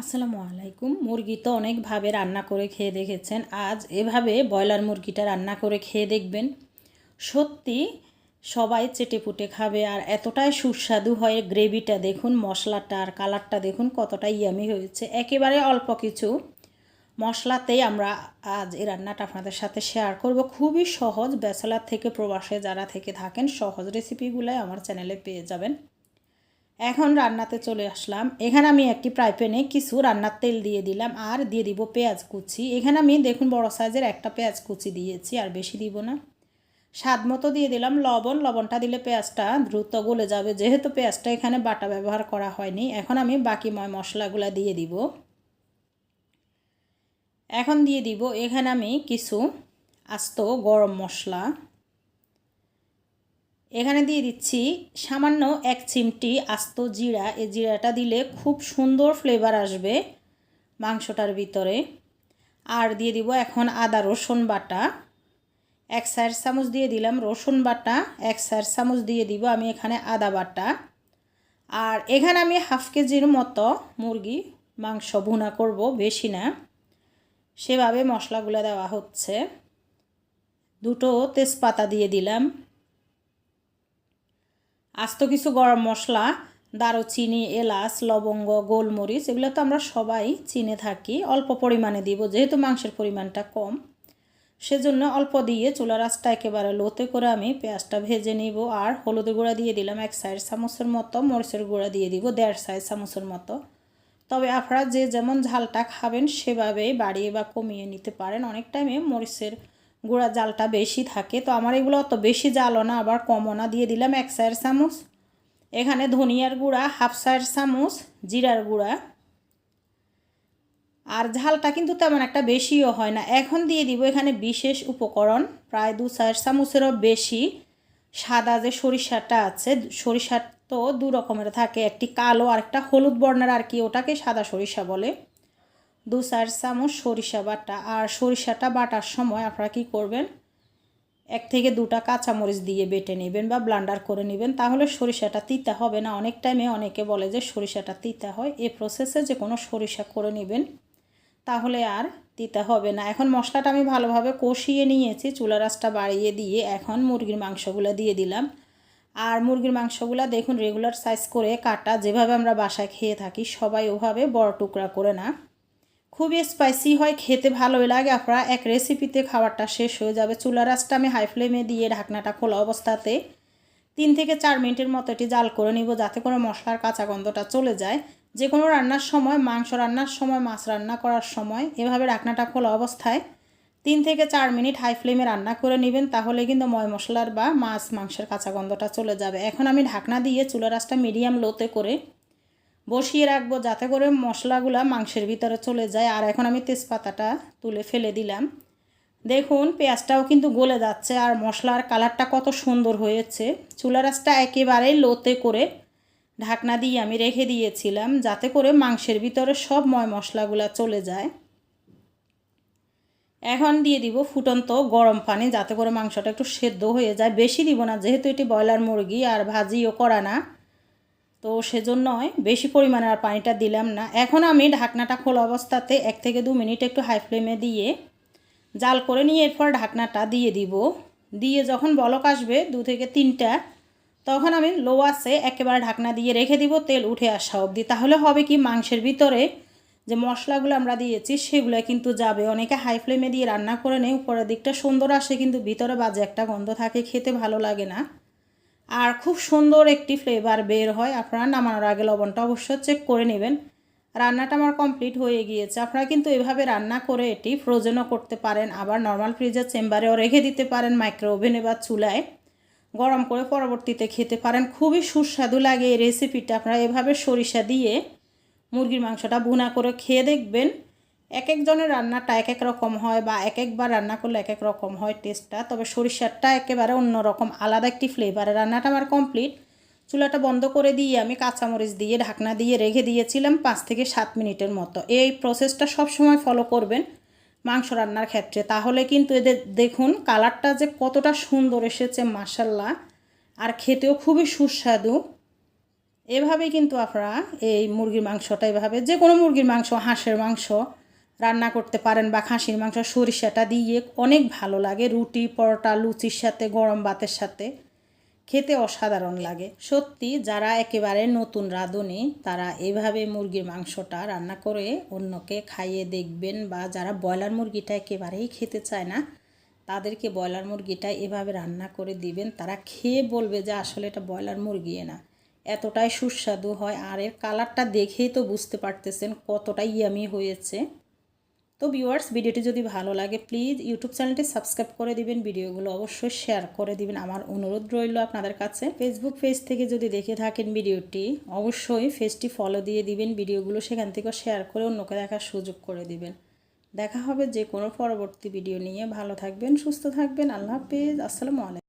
আসসালামু আলাইকুম। মুরগি তো অনেকভাবে রান্না করে খেয়ে দেখেছেন। আজ এভাবে ব্রয়লার মুরগিটা রান্না করে খেয়ে দেখবেন। সত্যি সবাই চেটে পুটে খাবে আর এতটাই সুস্বাদু হয় গ্রেভিটা। দেখুন মশলাটা আর কালারটা দেখুন কতটা ইয়ামি হয়েছে। একেবারে অল্প কিছু মশলাতেই আমরা আজ এই রান্নাটা আপনাদের সাথে শেয়ার করব। খুবই সহজ ব্যাচেলার থেকে প্রবাসে যারা থেকে থাকেন সহজ রেসিপিগুলোই আমার চ্যানেলে পেয়ে যাবেন। এখন রান্নাতে চলে আসলাম। এখানে আমি একটি ফ্রাই প্যানে কিছু রান্নার তেল দিয়ে দিলাম আর দিয়ে দিব পেঁয়াজ কুচি। এখানে আমি দেখুন বড় সাইজের একটা পেঁয়াজ কুচি দিয়েছি আর বেশি দিব না। স্বাদ মতো দিয়ে দিলাম লবণ। লবণটা দিলে পেঁয়াজটা দ্রুত গলে যাবে। যেহেতু পেঁয়াজটা এখানে বাটা ব্যবহার করা হয়নি, এখন আমি বাকি ময় মশলাগুলো দিয়ে দিব। এখন দিয়ে দিব এখানে আমি কিছু আস্ত গরম মশলা। এখানে দিয়ে দিচ্ছি সামান্য এক চিমটি আস্ত জিরা। এই জিরাটা দিলে খুব সুন্দর ফ্লেভার আসবে মাংসটার ভিতরে। আর দিয়ে দিব এখন আদা রসুন বাটা। এক সাইড চামচ দিয়ে দিলাম রসুন বাটা। এক সাইড চামচ দিয়ে দিব আমি এখানে আদা বাটা। আর এখানে আমি হাফ কেজির মতো মুরগি মাংস ভুনা করব, বেশি না। সেভাবে মশলাগুলো দেওয়া হচ্ছে। দুটো তেজপাতা দিয়ে দিলাম। আস্ত কিছু গরম মশলা, দারুচিনি, এলাচ, লবঙ্গ, গোলমরিচ, এগুলো তো আমরা সবাই চিনে থাকি। অল্প পরিমাণে দিব, যেহেতু মাংসের পরিমাণটা কম। সেজন্য অল্প দিয়ে চুলা রাসটা একেবারে লোতে করে আমি পেঁয়াজটা ভেজে নিব আর হলুদের গুঁড়া দিয়ে দিলাম এক সাইড চামচের মতো, মরিচের গুঁড়া দিয়ে দিব দেড় সাইড চামচের মতো। তবে আপনারা যে যেমন ঝালটা খাবেন সেভাবেই বাড়িয়ে বা কমিয়ে নিতে পারেন। অনেক টাইমে মরিচের গুঁড়া জালটা বেশি থাকে। তো আমার এগুলো অত বেশি জালও না, আবার কমও না। দিয়ে দিলাম এক সাইড চামচ। এখানে ধনিয়ার গুঁড়া, হাফ সাইড চামচ, জিরার গুঁড়া। আর ঝালটা কিন্তু তেমন একটা বেশিও হয় না। এখন দিয়ে দিব এখানে বিশেষ উপকরণ, প্রায় দু চার চামচেরও বেশি। সাদা যে সরিষাটা আছে, সরিষার তো দু রকমের থাকে। একটি কালো আর একটা হলুদ বর্ণের আর কি, ওটাকে সাদা সরিষা বলে। দু চার চামচ সরিষা বাটা। আর সরিষাটা বাটার সময় আপনারা কী করবেন? এক থেকে দুটা কাঁচামরিচ দিয়ে বেটে নেবেন বা ব্লান্ডার করে নেবেন। তাহলে সরিষাটা তিতা হবে না। অনেক টাইমে অনেকে বলে যে সরিষাটা তিতা হয়। এ প্রসেসে যে কোনো সরিষা করে নেবেন, তাহলে আর তিতা হবে না। এখন মশলাটা আমি ভালোভাবে কষিয়ে নিয়েছি। চুলা রাসটা বাড়িয়ে দিয়ে এখন মুরগির মাংসগুলো দিয়ে দিলাম। আর মুরগির মাংসগুলো দেখুন রেগুলার সাইজ করে কাটা। যেভাবে আমরা বাসায় খেয়ে থাকি, সবাই ওভাবে বড় টুকরা করে না। খুবই স্পাইসি হয়, খেতে ভালোই লাগে। আপনারা এক রেসিপিতে খাবারটা শেষ হয়ে যাবে। চুলা রাসটা আমি হাই ফ্লেমে দিয়ে ঢাকনাটা খোলা অবস্থাতে তিন থেকে চার মিনিটের মতো এটি জাল করে নিব, যাতে করে মশলার কাঁচা গন্ধটা চলে যায়। যে কোনো রান্নার সময়, মাংস রান্নার সময়, মাছ রান্না করার সময় এভাবে ঢাকনাটা খোলা অবস্থায় তিন থেকে চার মিনিট হাই ফ্লেমে রান্না করে নেবেন, তাহলে কিন্তু ময় মশলার বা মাছ মাংসের কাঁচা গন্ধটা চলে যাবে। এখন আমি ঢাকনা দিয়ে চুলা রাসটা মিডিয়াম লোতে করে বসিয়ে রাখব যাতে করে মশলাগুলো মাংসের ভিতরে চলে যায়। আর এখন আমি তেজপাতাটা তুলে ফেলে দিলাম। দেখুন, পেঁয়াজটাও কিন্তু গলে যাচ্ছে আর মশলার কালারটা কত সুন্দর হয়েছে। চুলা রাসটা একেবারেই লোতে করে ঢাকনা দিয়ে আমি রেখে দিয়েছিলাম যাতে করে মাংসের ভিতরে সব ময় মশলাগুলো চলে যায়। এখন দিয়ে দিব ফুটন্ত গরম পানি যাতে করে মাংসটা একটু সেদ্ধ হয়ে যায়। বেশি দিব না, যেহেতু এটি ব্রয়লার মুরগি আর ভাজিও করা না। তো সেজন্যই বেশি পরিমাণে আর পানিটা দিলাম না। এখন আমি ঢাকনাটা খোলা অবস্থাতে এক থেকে দু মিনিট একটু হাই ফ্লেমে দিয়ে জাল করে নিয়ে এরপর ঢাকনাটা দিয়ে দিব। দিয়ে যখন বলক আসবে দু থেকে তিনটা, তখন আমি লো আসে একেবারে ঢাকনা দিয়ে রেখে দিব তেল উঠে আসা অবধি। তাহলে হবে কি মাংসের ভিতরে যে মশলাগুলো আমরা দিয়েছি সেগুলো কিন্তু যাবে। অনেকে হাই ফ্লেমে দিয়ে রান্না করে নেই উপরের দিকটা সুন্দর আসে, কিন্তু ভিতরে বাজে একটা গন্ধ থাকে, খেতে ভালো লাগে না। আর খুব সুন্দর একটি ফ্লেভার বের হয়। আপনারা নামানোর আগে লবণটা অবশ্যই চেক করে নেবেন। রান্নাটা আমার কমপ্লিট হয়ে গিয়েছে। আপনারা কিন্তু এভাবে রান্না করে এটি ফ্রোজেনও করতে পারেন। আবার নর্মাল ফ্রিজের চেম্বারেও রেখে দিতে পারেন মাইক্রো ওভেনে বা চুলায়। গরম করে পরবর্তীতে খেতে পারেন। খুবই সুস্বাদু লাগে এই রেসিপিটা আপনারা এভাবে সরিষা দিয়ে মুরগির মাংসটা ভুনা করে খেয়ে দেখবেন। এক একজনের রান্নাটা এক এক রকম হয় বা এক একবার রান্না করলে এক এক রকম হয় টেস্টটা তবে সরিষারটা একেবারে অন্য রকম আলাদা একটি ফ্লেভারে রান্নাটা আমার কমপ্লিট চুলাটা বন্ধ করে দিয়ে আমি কাঁচামরিচ দিয়ে, ঢাকনা দিয়ে রেখে দিয়েছিলাম পাঁচ থেকে সাত মিনিটের মতো। এই প্রসেসটা সব সময় ফলো করবেন মাংস রান্নার ক্ষেত্রে। তাহলে কিন্তু এদের, দেখুন কালারটা যে কতটা সুন্দর এসেছে মাসাল্লাহ আর খেতেও খুবই সুস্বাদু। এভাবেই কিন্তু আপনারা এই মুরগির মাংসটা, এভাবে যে কোনো মুরগির মাংস, হাঁসের মাংস রান্না করতে পারেন বা খাসির মাংস, সরিষাটা দিয়ে অনেক ভালো লাগে। রুটি, পরোটা, লুচির সাথে, গরম ভাতের সাথে খেতে অসাধারণ লাগে। সত্যি, যারা একেবারে নতুন রাঁধুনি, তারা এভাবে মুরগির মাংসটা রান্না করে অন্যকে খাইয়ে দেখবেন বা যারা ব্রয়লার মুরগিটা একেবারেই খেতে চায় না, তাদেরকে ব্রয়লার মুরগিটা এভাবে রান্না করে দিবেন। তারা খেয়ে বলবে যে, আসলে এটা ব্রয়লার মুরগি না। এতটাই সুস্বাদু হয়। আর এর কালারটা দেখেই তো বুঝতে পারতেছেন কতটা ইয়ামি হয়েছে। তো ভিউয়ার্স ভিডিওটি যদি ভালো লাগে প্লিজ ইউটিউব চ্যানেলটি সাবস্ক্রাইব করে দিবেন, ভিডিওগুলো অবশ্যই শেয়ার করে দিবেন। আমার অনুরোধ রইল আপনাদের কাছে। ফেসবুক পেজ থেকে যদি দেখে থাকেন ভিডিওটি, অবশ্যই পেজটি ফলো দিয়ে দিবেন, ভিডিওগুলো সেখান থেকে শেয়ার করে অন্যকে দেখার সুযোগ করে দিবেন। দেখা হবে যে কোনো পরবর্তী ভিডিও নিয়ে। ভালো থাকবেন, সুস্থ থাকবেন। আল্লাহ হাফেজ। আসসালামু আলাইকুম।